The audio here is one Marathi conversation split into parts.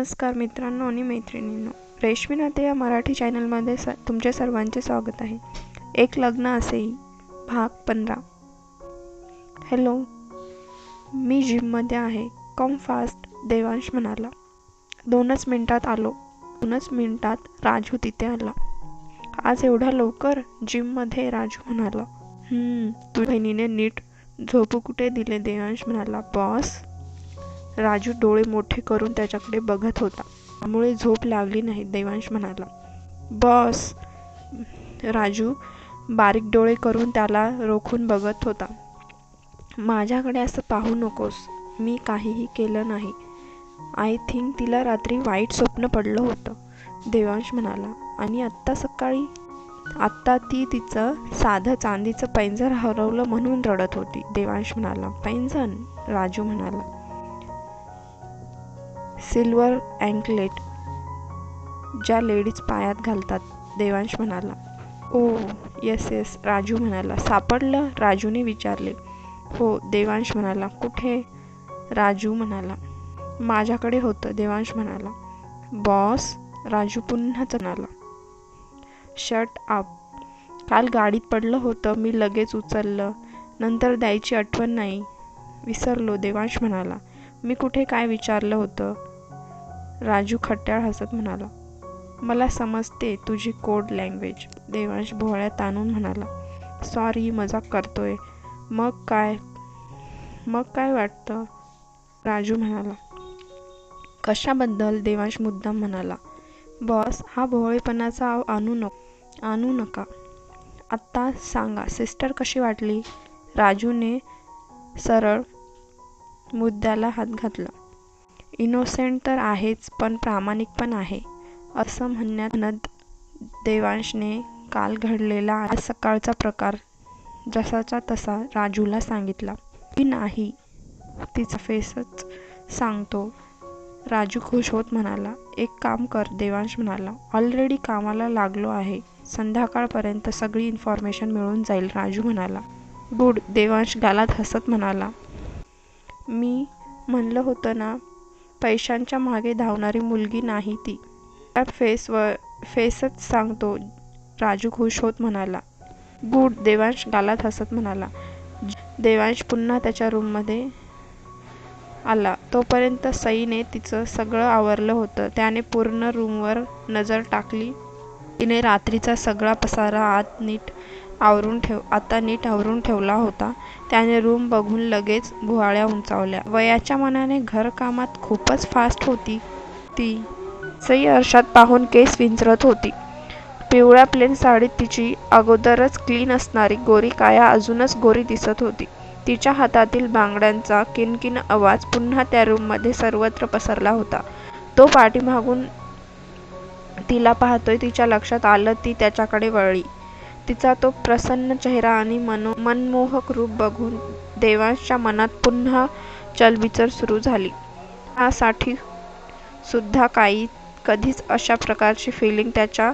नमस्कार मित्रांनो आणि मैत्रिणींनो रेशमी नाते या मराठी चॅनलमध्ये स तुमच्या सर्वांचे स्वागत आहे. एक लग्न असेही भाग पंधरा. हॅलो मी जिममध्ये आहे. कम फास्ट देवांश म्हणाला. दोनच मिनिटात आलो. दोनच मिनिटात राजू तिथे आला. आज एवढा लवकर जिममध्ये राजू म्हणाला. "हम्म, तुझ्या बहिणीने नीट झोपू कुठे दिले देवांश? म्हणाला. बॉस राजू डोळे मोठे करून त्याच्याकडे बघत होता. त्यामुळे झोप लागली नाही देवांश म्हणाला. बॉस. राजू बारीक डोळे करून त्याला रोखून बघत होता. माझ्याकडे असं पाहू नकोस. मी काहीही केलं नाही. आय थिंक तिला रात्री वाईट स्वप्न पडलं होतं देवांश म्हणाला. आणि आत्ता सकाळी आत्ता ती तिचं साधं चांदीचं पैंजर हरवलं म्हणून रडत होती देवांश म्हणाला. पैंजण राजू म्हणाला. सिल्वर अँकलेट ज्या लेडीज पायात घालतात देवांश म्हणाला. ओ येस येस राजू म्हणाला. सापडलं? राजूने विचारले. हो देवांश म्हणाला. कुठे? राजू म्हणाला. माझ्याकडे होतं देवांश म्हणाला. बॉस राजू पुन्हा म्हणाला. शट आप काल गाडीत पडलं होतं मी लगेच उचललं. नंतर द्यायची आठवण नाही. विसरलो देवांश म्हणाला. मी कुठे काय विचारलं होतं? राजू खट्ट्याळ हसत म्हणाला मला समजते तुझी कोड लँग्वेज देवांश भोळ्या ताणून म्हणाला सॉरी मजाक करतोय. मग काय? मग काय वाटतं? राजू म्हणाला कशाबद्दल? देवांश मुद्दाम म्हणाला बॉस हा भोळेपणाचा आणू नको आणू नका. आत्ता सांगा सिस्टर कशी वाटली? राजूने सरळ मुद्द्याला हात घातला. इनोसेंट तर आहेच पण प्रामाणिक पण आहे. असं म्हणण्यात म्हणत देवांशने काल घडलेला आज सकाळचा प्रकार जसाचा तसा राजूला सांगितला. की नाही तिचा फेसच सांगतो. राजू खुश होत म्हणाला एक काम कर देवांश म्हणाला. ऑलरेडी कामाला लागलो आहे. संध्याकाळपर्यंत सगळी इन्फॉर्मेशन मिळून जाईल राजू म्हणाला. गुड देवांश गालात हसत म्हणाला. मी म्हणलं होतं ना पैशांच्या मागे धावणारी मुलगी नाही ती. त्या फेसवर फेसच सांगतो राजू खुश होत म्हणाला. गुड देवांश गालात हसत म्हणाला. देवांश पुन्हा त्याच्या रूममध्ये आला. तोपर्यंत सईने तिचं सगळं आवरलं होतं. त्याने पूर्ण रूमवर नजर टाकली. तिने रात्रीचा सगळा पसारा आत नीट आवरून ठेव. आता नीट आवरून ठेवला होता. त्याने रूम बघून लगेच भुवाळ्या उंचावल्या. वयाच्या मनाने घरकामात खूपच फास्ट होती ती. सई अर्षात पाहून केस विंचरत होती. पिवळ्या प्लेन साडीत तिची अगोदरच क्लीन असणारी गोरी काया अजूनच गोरी दिसत होती. तिच्या हातातील बांगड्यांचा किनकिन आवाज पुन्हा त्या रूममध्ये सर्वत्र पसरला होता. तो पाठीमागून तिला पाहतोय तिच्या लक्षात आलं ती त्याच्याकडे वळली. तिचा तो प्रसन्न चेहरा आणि मनो मनमोहक रूप बघून देवांशच्या मनात पुन्हा चलबिचल सुरू झाली. त्यासाठी सुद्धा काही कधीच अशा प्रकारची फिलिंग त्याच्या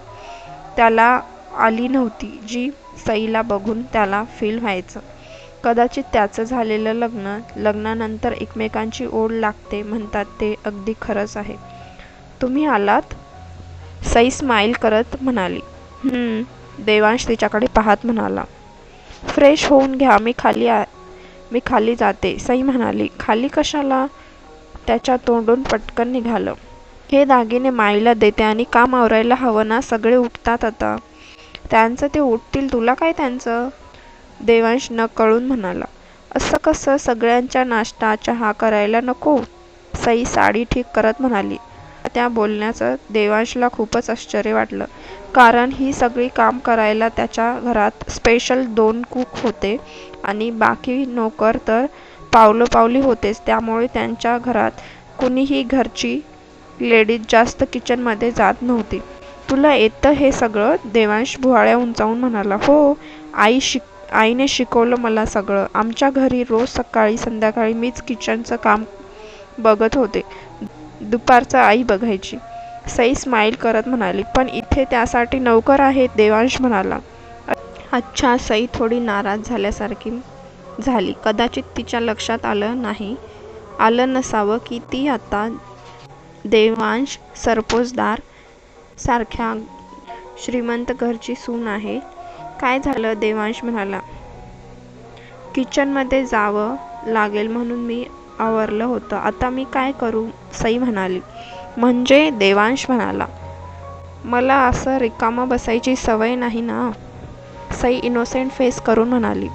त्याला आली नव्हती जी सईला बघून त्याला फील व्हायचं. कदाचित त्याचं झालेलं लग्न लग्नानंतर एकमेकांची ओढ लागते म्हणतात ते अगदी खरंच आहे. तुम्ही आलात? सई स्माईल करत म्हणाली. देवांश तिच्याकडे पाहत म्हणाला फ्रेश होऊन घ्या मी खाली आ मी खाली जाते. सई म्हणाली खाली कशाला? त्याच्या तोंडून पटकन निघालं. हे दागिने माईला देते आणि काम आवरायला हवं ना सगळे उठतात आता. त्यांचं ते उठतील तुला काय त्यांचं? देवांश न कळून म्हणाला असं कसं सगळ्यांच्या नाश्ता चहा करायला नको? सई साडी ठीक करत म्हणाली. त्या बोलण्याचं देवांशला खूपच आश्चर्य वाटलं. कारण ही सगळी काम करायला त्याच्या घरात स्पेशल दोन कुक होते आणि बाकी नोकर तर पावलोपावली होतेच. त्यामुळे त्यांच्या घरात कुणीही घरची लेडीज जास्त किचनमध्ये जात नव्हती. तुला येतं हे सगळं? देवांश भुवाळ्या उंचावून म्हणाला. हो आई शिक आईने शिकवलं मला सगळं. आमच्या घरी रोज सकाळी संध्याकाळी मीच किचनचं काम बघत होते. दुपारचं आई बघायची. सई स्माईल करत म्हणाली पण इथे त्यासाठी नौकर आहेत देवांश म्हणाला. अच्छा सई थोडी नाराज झाल्यासारखी झाली. कदाचित तिच्या लक्षात आलं नाही. आलं नसावं की ती आता देवांश सरपोजदार सारख्या श्रीमंत घरची सून आहे. काय झालं? देवांश म्हणाला. किचनमध्ये जावं लागेल म्हणून मी आवरलं होतं. आता मी काय करू? सई म्हणाली. म्हणजे देवांश म्हणाला मला असं रिकामं बसायची सवय नाही ना. सई इनोसेंट फेस करून म्हणाली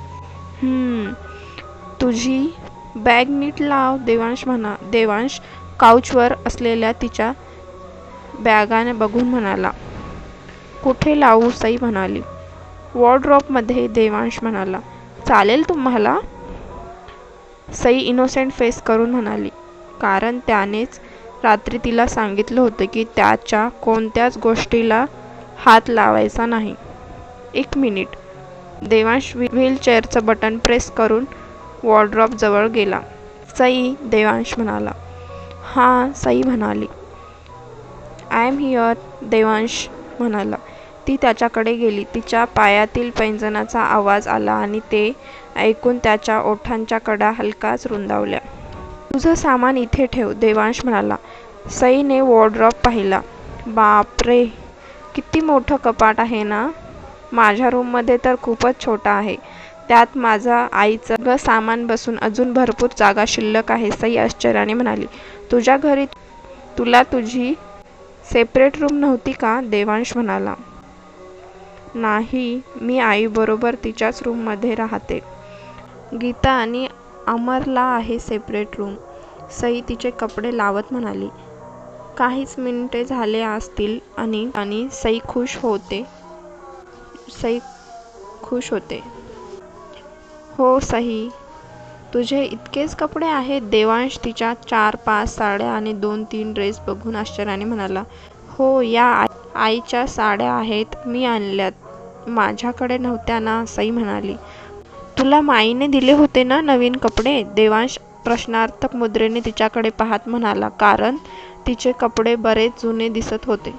तुझी बॅग नीट लाव देवांश म्हणा देवांश काउचवर असलेल्या तिच्या बॅगाने बघून म्हणाला कुठे लावू? सई म्हणाली वॉर्ड्रॉपमध्ये देवांश म्हणाला चालेल तुम्हाला? सई इनोसेंट फेस करून म्हणाली कारण त्यानेच रात्री तिला सांगितलं होतं की त्याच्या कोणत्याच गोष्टीला हात लावायचा नाही. एक मिनिट. देवांश व्हीलचेअरचं बटन प्रेस करून वॉर्ड्रॉपजवळ गेला. सई देवांश म्हणाला. हां सई म्हणाली. आय एम हिअर देवांश म्हणाला. ती त्याच्याकडे गेली. तिच्या पायातील पैंजनाचा आवाज आला आणि ते ऐकून त्याच्या ओठांच्या कडा हलकाच रुंदावल्या. तुझं सामान इथे ठेव देवांश म्हणाला. सईने वॉर्ड्रॉप पाहिला. बापरे किती मोठं कपाट आहे ना? माझ्या रूममध्ये तर खूपच छोटा आहे. त्यात माझा आईचं सामान बसून अजून भरपूर जागा शिल्लक आहे सई आश्चर्याने म्हणाली. तुझ्या घरी तुला तुझी सेपरेट रूम नव्हती का? देवांश म्हणाला. नाही मी आईबरोबर तिच्याच रूममध्ये राहते. गीता आणि अमरला आहे सेपरेट रूम सई तिचे कपडे लावत म्हणाली काहीच मिनिटे झाले असतील आणि आणि सई खुश होते. सई खुश होते. हो सही तुझे इतकेच कपडे आहेत. देवांश तिच्या चार पाच साड्या आणि दोन तीन ड्रेस बघून आश्चर्याने म्हणाला हो या आईच्या साड्या आहेत. मी आणल्यात. माझ्याकडे नव्हत्या ना सई म्हणाली. तुला माईने दिले होते ना नवीन कपडे? देवांश प्रश्नार्थक मुद्रेने तिच्याकडे पाहत म्हणाला कारण तिचे कपडे बरेच जुने दिसत होते.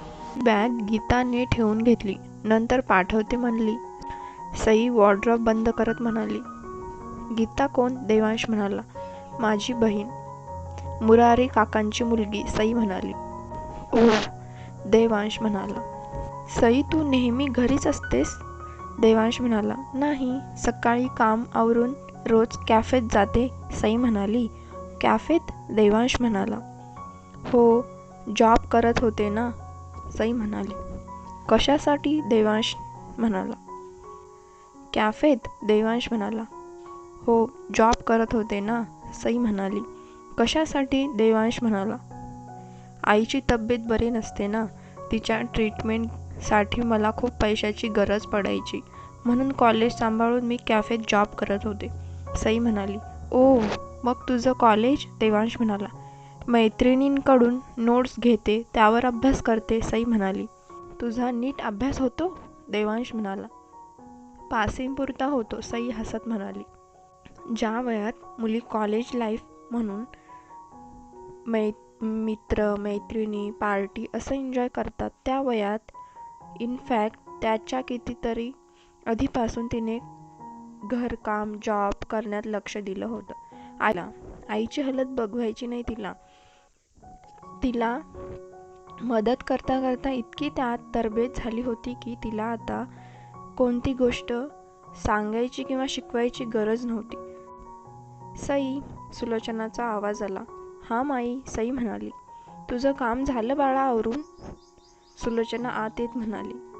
बॅग गीताने ठेवून घेतली. नंतर पाठवते म्हणली. सई वॉर्ड्रॉप बंद करत म्हणाली. गीता कोण? देवांश म्हणाला. माझी बहीण. मुरारी काकांची मुलगी सई म्हणाली. ओ देवांश म्हणाला. सई तू नेहमी घरीच असतेस? देवांश म्हणाला नाही सकाळी काम आवरून रोज कॅफेत जाते सई म्हणाली. कॅफेत? देवांश म्हणाला. हो जॉब करत होते ना सई म्हणाली. कशासाठी? देवांश म्हणाला. कॅफेत? देवांश म्हणाला. हो जॉब करत होते ना सई म्हणाली. कशासाठी? देवांश म्हणाला. आईची तब्येत बरी नसते ना तिच्या ट्रीटमेंटसाठी मला खूप पैशाची गरज पडायची. म्हणून कॉलेज सांभाळून मी कॅफेत जॉब करत होते. सई म्हणाली ओ मग तुझं कॉलेज? देवांश म्हणाला मैत्रिणींकडून नोट्स घेते त्यावर अभ्यास करते सई म्हणाली. तुझा नीट अभ्यास होतो? देवांश म्हणाला. पासिंगपुरता होतो सई हसत म्हणाली. ज्या वयात मुली कॉलेज लाईफ म्हणून मै मित्र मैत्रिणी पार्टी असं एन्जॉय करतात त्या वयात इनफॅक्ट त्याच्या कितीतरी आधीपासून तिने घरकाम जॉब करण्यात लक्ष दिलं होतं. आईला आईची हालत बघवायची नाही तिला. तिला मदत करता करता इतकी त्यात तरबेज झाली होती की तिला आता कोणती गोष्ट सांगायची किंवा शिकवायची गरज नव्हती. सई सुलोचनाचा आवाज आला. हा माई सई म्हणाली तुझं काम झालं बाळा आवरून? सुलोचना आत येत म्हणाली.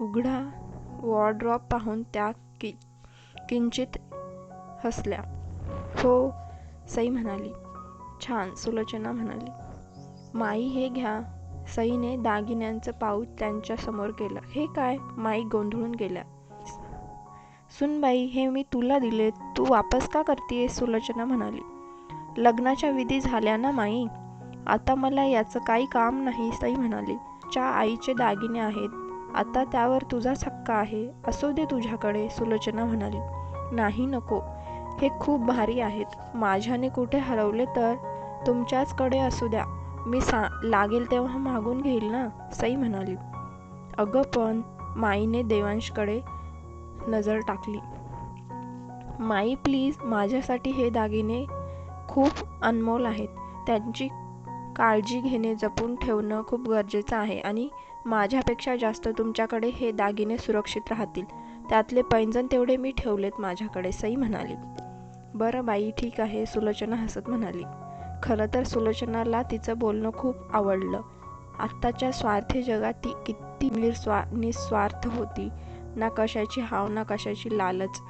उघडा वॉर्ड्रॉप पाहून त्या कि किंचित हसल्या. हो सई म्हणाली. छान सुलोचना म्हणाली. माई हे घ्या. सईने दागिन्यांचं पाऊच त्यांच्यासमोर केलं. हे काय? माई गोंधळून गेल्या. सुनबाई हे मी तुला दिले. तू वापस का करतेय? सुलोचना म्हणाली. लग्नाच्या विधी झाल्या ना माई? आता मला याचं काही काम नाही सई म्हणाली. च्या आईचे दागिने आहेत. आता त्यावर तुझाच हक्क आहे असू दे तुझ्याकडे सुलोचना म्हणाली. नाही नको. हे खूप भारी आहेत. माझ्याने कुठे हरवले तर? तुमच्याचकडे असू द्या. मी सा लागेल तेव्हा मागून घेईल ना? सई म्हणाली. अगं पण माईने देवांशकडे नजर टाकली. माई प्लीज माझ्यासाठी हे दागिने खूप अनमोल आहेत. त्यांची काळजी घेणे जपून ठेवणं खूप गरजेचं आहे आणि माझ्यापेक्षा जास्त तुमच्याकडे हे दागिने सुरक्षित राहतील. त्यातले पैंजण तेवढे मी ठेवलेत माझ्याकडे सई म्हणाली. बरं बाई ठीक आहे सुलोचना हसत म्हणाली. खरं तर सुलोचनाला तिचं बोलणं खूप आवडलं. आत्ताच्या स्वार्थी जगात ती किती निस्वा निस्वार्थ होती. ना कशाची हाव ना कशाची लालच.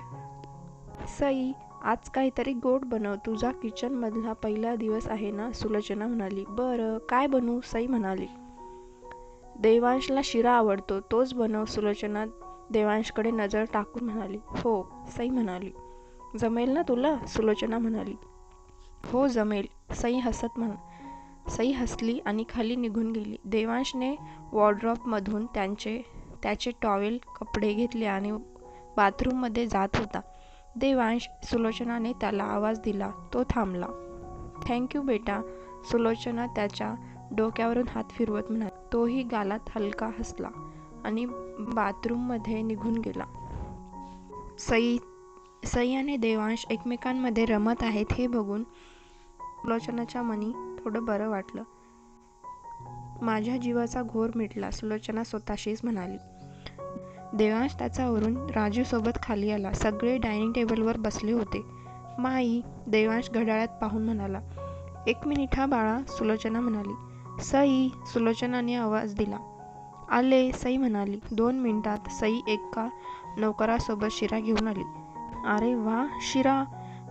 सई आज काहीतरी गोड बनव तुझा किचनमधला पहिला दिवस आहे ना? सुलोचना म्हणाली. बरं काय बनवू? सई म्हणाली. देवांशला शिरा आवडतो तोच बनव सुलोचना देवांशकडे नजर टाकून म्हणाली. हो सई म्हणाली. जमेल ना तुला? सुलोचना म्हणाली. हो जमेल. सई हसत म्हण सई हसली आणि खाली निघून गेली. देवांशने वॉर्ड्रॉपमधून त्यांचे त्याचे टॉवेल कपडे घेतले आणि बाथरूममध्ये जात होता. देवांश सुलोचनाने त्याला आवाज दिला. तो थांबला. थँक्यू बेटा सुलोचना त्याच्या डोक्यावरून हात फिरवत म्हणाली. तोही गालात हलका हसला आणि बाथरूममध्ये निघून गेला. सई सई आणि देवांश एकमेकांमध्ये रमत आहेत हे बघून सुलोचनाच्या मनी थोडं बरं वाटलं. माझ्या जीवाचा घोर मिटला सुलोचना स्वतःशीच म्हणाली. देवांश त्याच्यावरून राजूसोबत खाली आला. सगळे डायनिंग टेबलवर बसले होते. माई देवांश घड्याळात पाहून म्हणाला एक मिनिट हा बाळा सुलोचना म्हणाली. सई सुलोचनाने आवाज दिला. आले सई म्हणाली दोन मिनिटात सई एका नौकरासोबत शिरा घेऊन आली. अरे वा शिरा!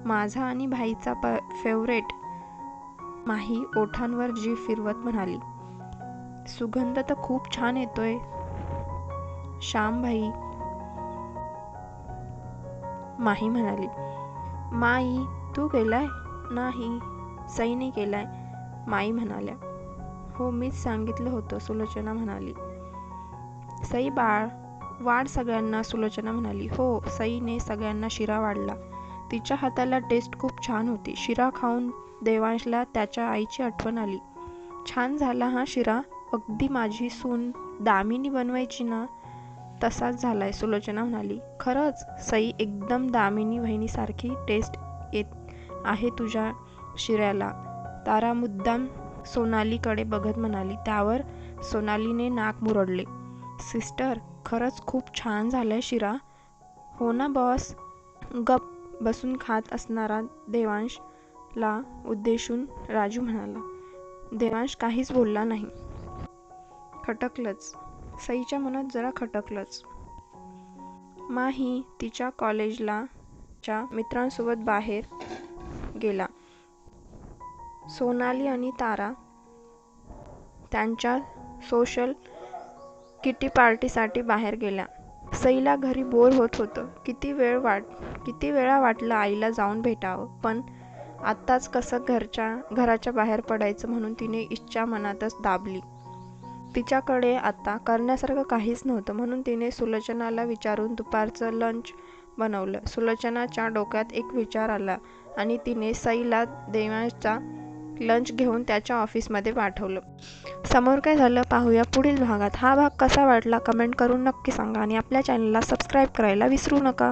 माझा आणि भाईचा प फेवरेट माही ओठांवर जी फिरवत म्हणाली. सुगंध तर खूप छान येतोय. श्यामभाई माही म्हणाली. माई तू केलाय नाही सईने केलाय माई म्हणाल्या. हो मीच सांगितलं होतं सुलोचना म्हणाली. सई बाळ वाढ सगळ्यांना सुलोचना म्हणाली. हो सईने सगळ्यांना शिरा वाढला. तिच्या हाताला टेस्ट खूप छान होती. शिरा खाऊन देवांशला त्याच्या आईची आठवण आली. छान झाला हा शिरा. अगदी माझी सून दामिनी बनवायची ना तसाच झालाय सुलोचना म्हणाली. खरंच सई एकदम दामिनी वहिनीसारखी टेस्ट येत आहे तुझ्या शिऱ्याला. तारा मुद्दाम सोनालीकडे बघत म्हणाली त्यावर सोनालीने नाक मुरडले. सिस्टर खरंच खूप छान झालंय शिरा. हो ना बॉस. गप बसून खात असणारा देवांशला उद्देशून राजू म्हणाला देवांश काहीच बोलला नाही. खटकलंच. सईच्या मनात जरा खटकलंच. माही तिच्या कॉलेजला च्या मित्रांसोबत बाहेर गेला. सोनाली आणि तारा त्यांच्या सोशल किटी पार्टीसाठी बाहेर गेल्या. सईला घरी बोर होत होतं. किती वेळ वाट किती वेळा वाटलं आईला जाऊन भेटावं. पण आत्ताच कसं घरच्या घराच्या बाहेर पडायचं म्हणून तिने इच्छा मनातच दाबली. तिच्याकडे आता करण्यासारखं काहीच नव्हतं म्हणून तिने सुलोचनाला विचारून दुपारचं लंच बनवलं. सुलोचनाच्या डोक्यात एक विचार आला आणि तिने सईला देवाचा लंच घेऊन त्याच्या ऑफिसमध्ये पाठवलं. समोर काय झालं पाहूया पुढील भागात. हा भाग कसा वाटला कमेंट करून नक्की सांगा आणि आपल्या चॅनलला सबस्क्राईब करायला विसरू नका.